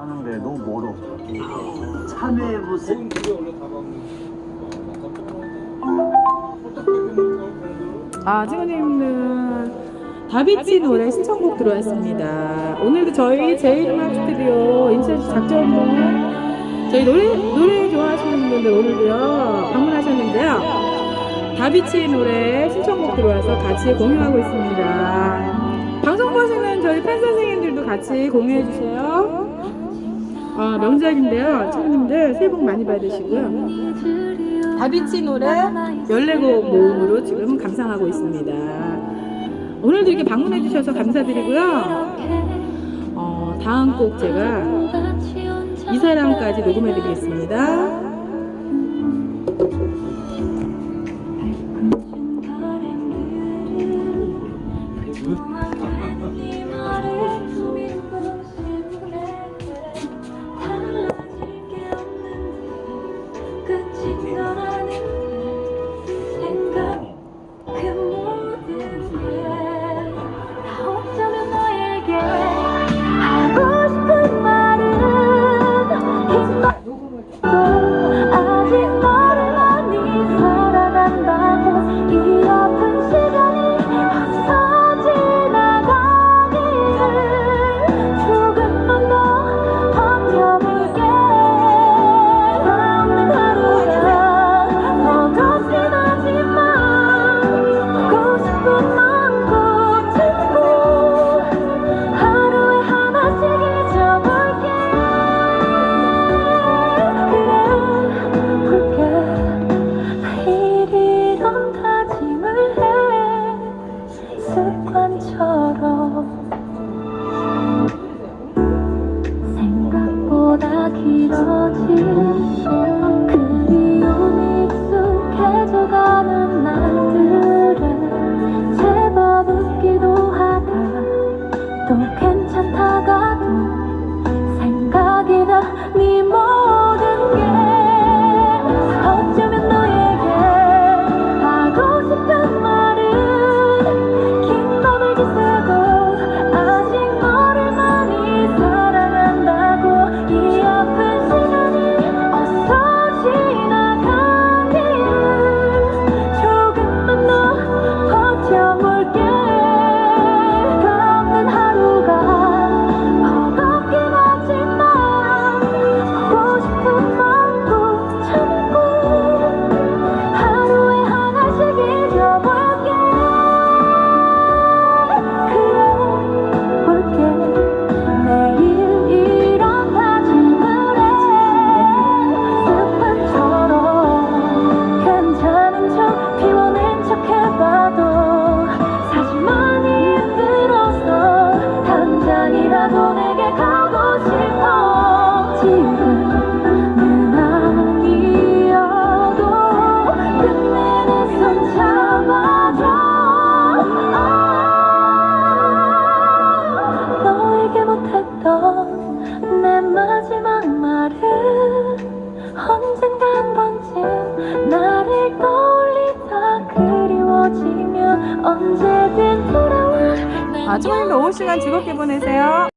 하는데 너무 멀어. 참외 무슨 아, 친구님은 다비치 노래 신청곡 들어왔습니다. 오늘도 저희 제이음악 스튜디오 인천시 작전동 저희 노래 노래 좋아하시는 분들 오늘도요 방문하셨는데요. 다비치 노래 신청곡 들어와서 같이 공유하고 있습니다. 방송 보시는 저희 팬 선생님들도 같이 공유해 주세요. 아, 명작인데요. 친구님들 새해 복 많이 받으시고요. 다비치 노래 14곡 모음으로 지금 감상하고 있습니다. 오늘도 이렇게 방문해 주셔서 감사드리고요. 어, 다음 곡 제가 이 사람까지 녹음해 드리겠습니다. 끝인 길어 친구님들 오후 시간 즐겁게 보내세요.